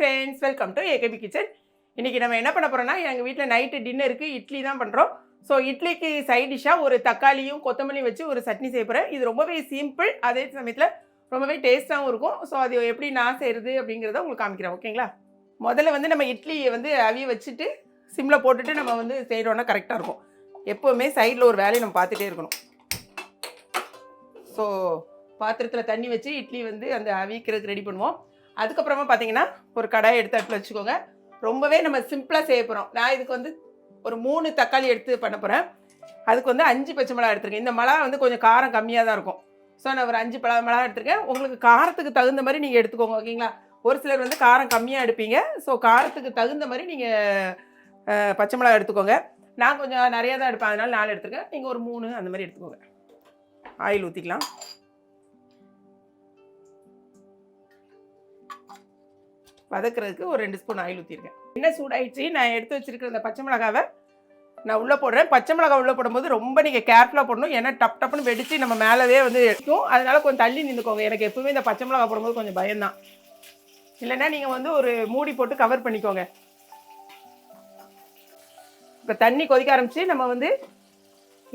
Friends welcome to AKB kitchen இன்றைக்கி நம்ம என்ன பண்ண போகிறோம்னா எங்கள் வீட்டில் நைட்டு டின்னருக்கு இட்லி தான் பண்ணுறோம் ஸோ இட்லிக்கு சைட் டிஷ்ஷாக ஒரு தக்காளியும் கொத்தமல்லியும் வச்சு ஒரு சட்னி செய்ய போகிறேன் இது ரொம்பவே சிம்பிள் அதே சமயத்தில் ரொம்பவே டேஸ்ட்டாகவும் இருக்கும். ஸோ அது எப்படி நான் செய்கிறது அப்படிங்கிறத உங்களுக்கு காமிக்கிறேன். ஓகேங்களா முதல்ல வந்து நம்ம இட்லியை வந்து அவிய வச்சுட்டு சிம்மில் போட்டுட்டு நம்ம வந்து செய்கிறோன்னா கரெக்டாக இருக்கும். எப்போவுமே சைடில் ஒரு வேலையை நம்ம பார்த்துட்டே இருக்கணும். ஸோ பாத்திரத்தில் தண்ணி வச்சு இட்லி வந்து அந்த அவிக்கிறதுக்கு ரெடி பண்ணுவோம். அதுக்கப்புறமா பார்த்தீங்கன்னா ஒரு கடாயை எடுத்து அடுப்பில் வச்சுக்கோங்க. ரொம்பவே நம்ம சிம்பிளாக செய்ய போகிறோம் நான் இதுக்கு வந்து ஒரு மூணு தக்காளி எடுத்து பண்ண போகிறேன் அதுக்கு வந்து அஞ்சு பச்சை மிளகா எடுத்துருக்கேன். இந்த மிளகா வந்து கொஞ்சம் காரம் கம்மியாக தான் இருக்கும். ஸோ நான் ஒரு அஞ்சு பழ மிளகா எடுத்துருக்கேன். உங்களுக்கு காரத்துக்கு தகுந்த மாதிரி நீங்கள் எடுத்துக்கோங்க ஓகேங்களா? ஒரு சிலர் வந்து காரம் கம்மியாக எடுப்பீங்க. ஸோ காரத்துக்கு தகுந்த மாதிரி நீங்கள் பச்சை மிளகா எடுத்துக்கோங்க. நான் கொஞ்சம் நிறையா தான் எடுப்பேன். அதனால நாலு எடுத்துருக்கேன். நீங்கள் ஒரு மூணு அந்த மாதிரி எடுத்துக்கோங்க. ஆயில் ஊற்றிக்கலாம் வதக்குறதுக்கு ஒரு ரெண்டு ஸ்பூன் ஆயில் ஊற்றிருக்கேன் என்ன சூடாயிடுச்சு. நான் எடுத்து வச்சுருக்கிற இந்த பச்சை மிளகாவை நான் உள்ளே போடுறேன். பச்சை மிளகா உள்ளே போடும்போது ரொம்ப நீங்கள் கேர்ஃபுல்லாக போடணும். ஏன்னா டப் டப்புன்னு வெடித்து நம்ம மேலவே வந்து எடுக்கும் அதனால் கொஞ்சம் தள்ளி நின்றுக்கோங்க எனக்கு எப்பவுமே இந்த பச்சை மிளகா போடும்போது கொஞ்சம் பயம்தான். இல்லைன்னா நீங்கள் வந்து ஒரு மூடி போட்டு கவர் பண்ணிக்கோங்க. இப்போ தண்ணி கொதிக்க ஆரம்பித்து நம்ம வந்து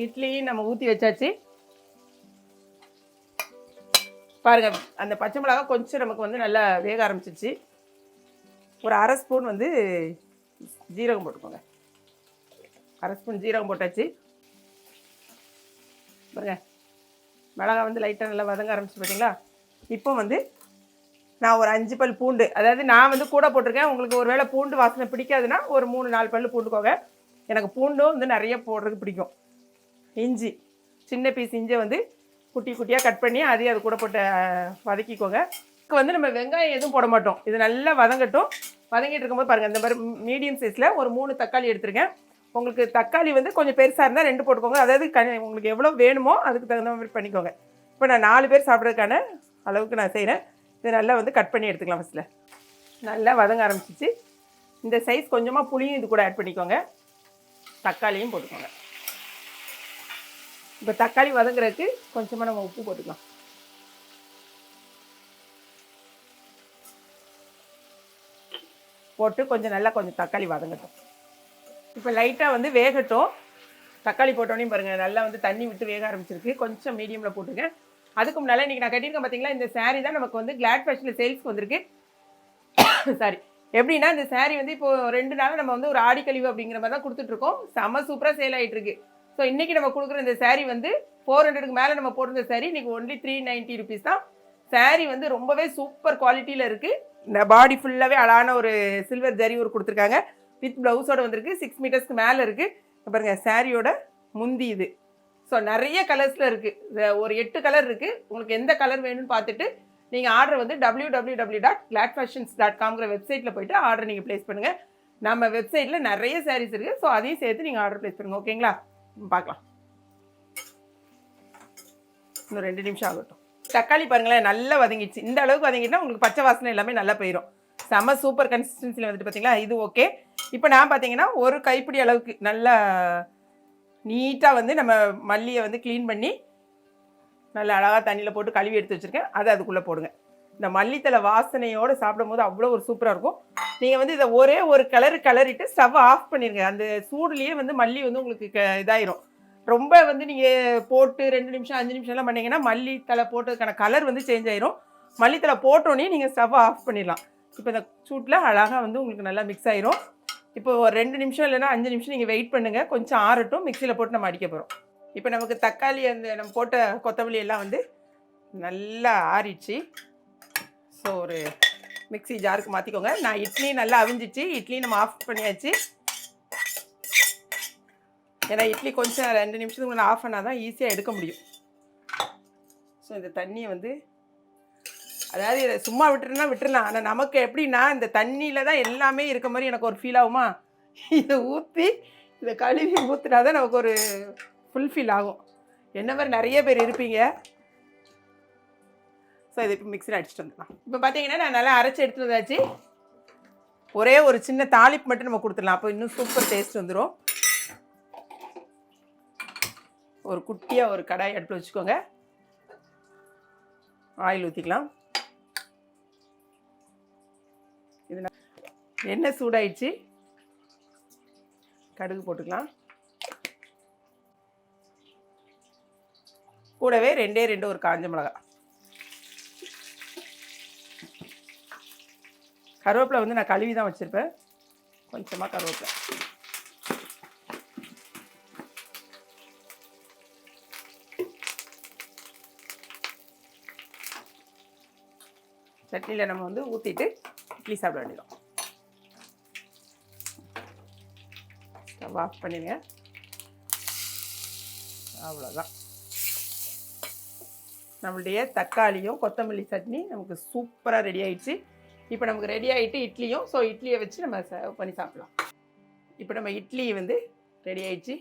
இட்லி நம்ம ஊற்றி வச்சாச்சு. பாருங்கள் அந்த பச்சை மிளகா கொஞ்சம் நமக்கு வந்து நல்லா வேக ஆரம்பிச்சிச்சு ஒரு அரை ஸ்பூன் வந்து ஜீரகம் போட்டுக்கோங்க. அரை ஸ்பூன் ஜீரகம் போட்டாச்சு. பாருங்க. மிளகாய் வந்து லைட்டாக நல்லா வதங்க ஆரம்பிச்சு பார்த்தீங்களா இப்போ வந்து நான் ஒரு அஞ்சு பல் பூண்டு அதாவது நான் வந்து கூட போட்டிருக்கேன். உங்களுக்கு ஒரு வேளை பூண்டு வாசனை பிடிக்காதுன்னா ஒரு மூணு நாலு பல் பூண்டுக்கோங்க. எனக்கு பூண்டும் வந்து நிறைய போடுறதுக்கு பிடிக்கும். இஞ்சி சின்ன பீஸ் இஞ்சியை வந்து குட்டி குட்டியாக கட் பண்ணி அதையும் அது கூட போட்டு வதக்கிக்கோங்க. இதுக்கு வந்து நம்ம வெங்காயம் எதுவும் போட மாட்டோம். இது நல்லா வதங்கட்டும். வதங்கிட்டு இருக்கும்போது பாருங்கள் இந்த மாதிரி மீடியம் சைஸில் ஒரு மூணு தக்காளி எடுத்துருக்கேன். உங்களுக்கு தக்காளி வந்து கொஞ்சம் பெருசாக இருந்தால் ரெண்டு போட்டுக்கோங்க. அதாவது க உங்களுக்கு எவ்வளோ வேணுமோ அதுக்கு தகுந்த மாதிரி பண்ணிக்கோங்க. இப்போ நான் நாலு பேர் சாப்பிட்றதுக்கான அளவுக்கு நான் செய்கிறேன் இது நல்லா வந்து கட் பண்ணி எடுத்துக்கலாம் ஃபஸ்ட்டில் நல்லா வதங்க ஆரம்பிச்சிச்சு. இந்த சைஸ் கொஞ்சமாக புளியும் இது கூட ஆட் பண்ணிக்கோங்க. தக்காளியும் போட்டுக்கோங்க. இப்போ தக்காளி வதங்குறதுக்கு கொஞ்சமாக நம்ம உப்பு போட்டுக்கலாம். போட்டு கொஞ்சம் நல்லா கொஞ்சம் தக்காளி வதங்கட்டும். இப்போ லைட்டாக வந்து வேகட்டும். தக்காளி போட்டோன்னே பாருங்கள் நல்லா வந்து தண்ணி விட்டு வேக ஆரம்பிச்சிருக்கு. கொஞ்சம் மீடியமில் போட்டுங்க அதுக்கு முன்னால் இன்றைக்கி நான் கட்டியிருக்கேன் பார்த்தீங்களா இந்த சாரீ தான் நமக்கு வந்து கிளாட் ஃபேஷனில் சேல்ஸ்க்கு வந்திருக்கு. சாரி எப்படின்னா இந்த சாரீ வந்து இப்போது ரெண்டு நாள் நம்ம வந்து ஒரு ஆடிக்கழிவு அப்படிங்கிற மாதிரி தான் கொடுத்துட்ருக்கோம் செம சூப்பராக சேல் ஆகிட்டு இருக்கு. ஸோ இன்றைக்கி நம்ம கொடுக்குற இந்த சாரீ வந்து ஃபோர் ஹண்ட்ரடுக்கு மேலே நம்ம போட்டிருந்த சாரீ இன்றைக்கி ஒன்லி த்ரீ நைன்ட்டி ருபீஸ் தான். சாரீ வந்து ரொம்பவே சூப்பர் குவாலிட்டியில் இருக்குது பாடி ஃபுல்லாகவே அழகான ஒரு சில்வர் ஜரி ஒரு கொடுத்துருக்காங்க. வித் ப்ளவுஸோட வந்திருக்கு. சிக்ஸ் மீட்டர்ஸ்க்கு மேலே இருக்குது பாருங்கள் சாரியோட முந்தி இது. ஸோ நிறைய கலர்ஸில் இருக்குது ஒரு எட்டு கலர் இருக்குது உங்களுக்கு எந்த கலர் வேணும்னு பார்த்துட்டு நீங்கள் ஆர்டர் வந்து W W W dot glad fashions dot காம்ங்கிற வெப்சைட்டில் போயிட்டு ஆர்டர் நீங்கள் ப்ளேஸ் பண்ணுங்கள் நம்ம வெப்சைட்டில் நிறைய சாரீஸ் இருக்குது ஸோ அதையும் சேர்த்து நீங்கள் ஆர்டர் ப்ளேஸ் பண்ணுங்கள் ஓகேங்களா ம், பார்க்கலாம். இன்னும் ரெண்டு நிமிஷம் ஆகட்டும். தக்காளி பாருங்களேன் நல்லா வதங்கிடுச்சு. இந்த அளவுக்கு வதங்கிட்டா உங்களுக்கு பச்சை வாசனை எல்லாமே நல்லா போயிடும் செம்ம சூப்பர் கன்சிஸ்டன்சியில் வந்துட்டு பார்த்தீங்களா இது ஓகே இப்போ நான் பார்த்தீங்கன்னா ஒரு கைப்பிடி அளவுக்கு நல்லா நீட்டாக வந்து நம்ம மல்லியை வந்து க்ளீன் பண்ணி நல்லா அழகாக தண்ணியில் போட்டு கழுவி எடுத்து வச்சுருக்கேன். அதை அதுக்குள்ளே போடுங்க. இந்த மல்லித்தலை வாசனையோடு சாப்பிடும்போது அவ்வளோ ஒரு சூப்பராக இருக்கும். நீங்கள் வந்து இதை ஒரே ஒரு கலர் கலரிட்டு ஸ்டவ் ஆஃப் பண்ணிடுங்க அந்த சூடுலேயே வந்து மல்லி வந்து உங்களுக்கு க இதாயிரும். ரொம்ப வந்து நீங்கள் போட்டு ரெண்டு நிமிஷம் அஞ்சு நிமிஷம்லாம் பண்ணீங்கன்னா மல்லித்தலை போட்டதுக்கான கலர் வந்து சேஞ்ச் ஆயிரும். மல்லித்தலை போட்டோன்னே நீங்கள் ஸ்டவ் ஆஃப் பண்ணிடலாம். இப்போ இந்த சூட்டில் அழகாக வந்து உங்களுக்கு நல்லா மிக்ஸ் ஆயிரும். இப்போ ஒரு ரெண்டு நிமிஷம் இல்லைன்னா அஞ்சு நிமிஷம் நீங்கள் வெயிட் பண்ணுங்கள் கொஞ்சம் ஆறட்டும் மிக்சியில் போட்டு நம்ம அடிக்க போகிறோம் இப்போ நமக்கு தக்காளி அந்த நம்ம போட்ட கொத்தமல்லி எல்லாம் வந்து நல்லா ஆறிடுச்சு. ஸோ ஒரு மிக்சி ஜாருக்கு மாற்றிக்கோங்க நான் இட்லி நல்லா அவிஞ்சிச்சு. இட்லி நம்ம ஆஃப் பண்ணியாச்சு. ஏன்னா இட்லி கொஞ்சம் ரெண்டு நிமிஷத்துக்கு முன்னே ஆஃப் பண்ணால் தான் ஈஸியாக எடுக்க முடியும். ஸோ இந்த தண்ணியை வந்து அதாவது இதை சும்மா விட்டுருனா விட்டுருலாம் ஆனால் நமக்கு எப்படின்னா இந்த தண்ணியில் தான் எல்லாமே இருக்க மாதிரி எனக்கு ஒரு ஃபீல் ஆகுமா? இதை ஊற்றி இதை கழுவி ஊற்றினா தான் நமக்கு ஒரு ஃபுல் ஃபீல் ஆகும். என்ன மாதிரி நிறைய பேர் இருப்பீங்க? ஸோ இதை இப்போ மிக்சியில் அடிச்சுட்டு வந்துடலாம். இப்போ பார்த்தீங்கன்னா நான் நல்லா அரைச்சி எடுத்துட்டு வந்தாச்சு. ஒரே ஒரு சின்ன தாளிப்பு மட்டும் நம்ம கொடுத்துடலாம். அப்போ இன்னும் சூப்பர் டேஸ்ட் வந்துடும் ஒரு குட்டியாக ஒரு கடாய் அடுப்பில் வச்சுக்கோங்க. ஆயில் ஊற்றிக்கலாம் இது எண்ணெய் சூடாயிடுச்சு. கடுகு போட்டுக்கலாம். கூடவே ரெண்டே ரெண்டு ஒரு காஞ்ச மிளகாய் கருவேப்பிலை வந்து நான் கழுவி தான் வச்சுருப்பேன். கொஞ்சமாக கருவேப்பிலை. சட்னியில் நம்ம வந்து ஊற்றிட்டு இட்லி சாப்பிட வேண்டியதும் ஸ்டவ் ஆஃப் பண்ணிடுங்க. அவ்வளோதான் நம்மளுடைய தக்காளியும் கொத்தமல்லி சட்னி நமக்கு சூப்பராக ரெடி ஆயிடுச்சு. இப்போ நமக்கு ரெடி ஆகிட்டு இட்லியும் ஸோ இட்லியை வச்சு நம்ம சர்வ் பண்ணி சாப்பிடலாம். இப்போ நம்ம இட்லி வந்து ரெடி ஆயிடுச்சு.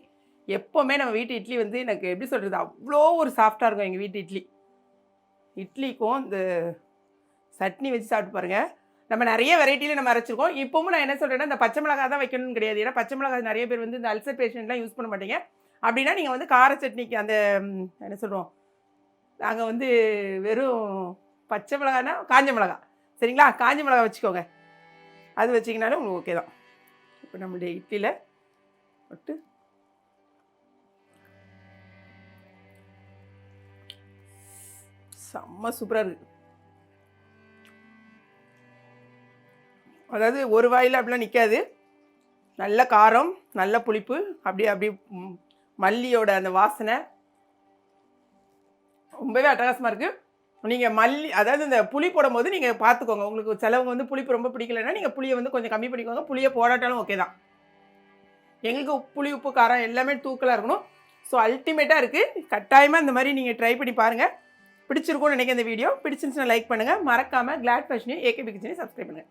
எப்போவுமே நம்ம வீட்டு இட்லி வந்து எனக்கு எப்படி சொல்கிறது அவ்வளோ ஒரு சாஃப்டாக இருக்கும் எங்கள் வீட்டு இட்லி. இட்லிக்கும் இந்த சட்னி வச்சு சாப்பிட்டு பாருங்கள் நம்ம நிறைய வெரைட்டியில் நம்ம அரைச்சிருக்கோம். இப்போவும் நான் என்ன சொல்கிறேன்னா இந்த பச்சை மிளகா தான் வைக்கணும்னு கிடையாது. ஏன்னா பச்சை மிளகாய் நிறைய பேர் வந்து இந்த அல்சர் பேஷண்ட்லாம் யூஸ் பண்ண மாட்டீங்க. அப்படின்னா நீங்கள் வந்து கார சட்னிக்கு அந்த என்ன சொல்கிறோம் நாங்கள் வந்து வெறும் பச்சை மிளகானா காஞ்ச மிளகா சரிங்களா? காஞ்ச மிளகா வச்சுக்கோங்க. அது வச்சிங்கனாலும் உங்களுக்கு ஓகே தான். இப்போ நம்மளுடைய இட்லியில் விட்டு செம்ம சூப்பராக இருக்குது அதாவது ஒரு வாயில் அப்படிலாம் நிற்காது நல்ல காரம் நல்ல புளிப்பு அப்படியே அப்படியே மல்லியோட அந்த வாசனை. ரொம்பவே அட்டகாசமாக இருக்குது நீங்கள் மல்லி அதாவது இந்த புளி போடும்போது நீங்கள் பார்த்துக்கோங்க உங்களுக்கு சிலவங்க வந்து புளிப்பு ரொம்ப பிடிக்கலன்னா நீங்கள் புளியை வந்து கொஞ்சம் கம்மி பண்ணிக்கோங்க. புளியை போராட்டாலும் ஓகே தான். எங்களுக்கு உப்பு- புளி உப்பு காரம் எல்லாமே தூக்கலாக இருக்கணும். ஸோ அல்டிமேட்டாக இருக்குது கட்டாயமாக இந்த மாதிரி நீங்கள் ட்ரை பண்ணி பாருங்கள் பிடிச்சிருக்கும்னு நினைக்கிறேன் இந்த வீடியோ பிடிச்சிருந்துச்சுன்னா லைக் பண்ணுங்கள் மறக்காமல் கிளாட் ஃபேஷனையும் ஏகே கிச்சனையும் சப்ஸ்கிரைப் பண்ணுங்கள்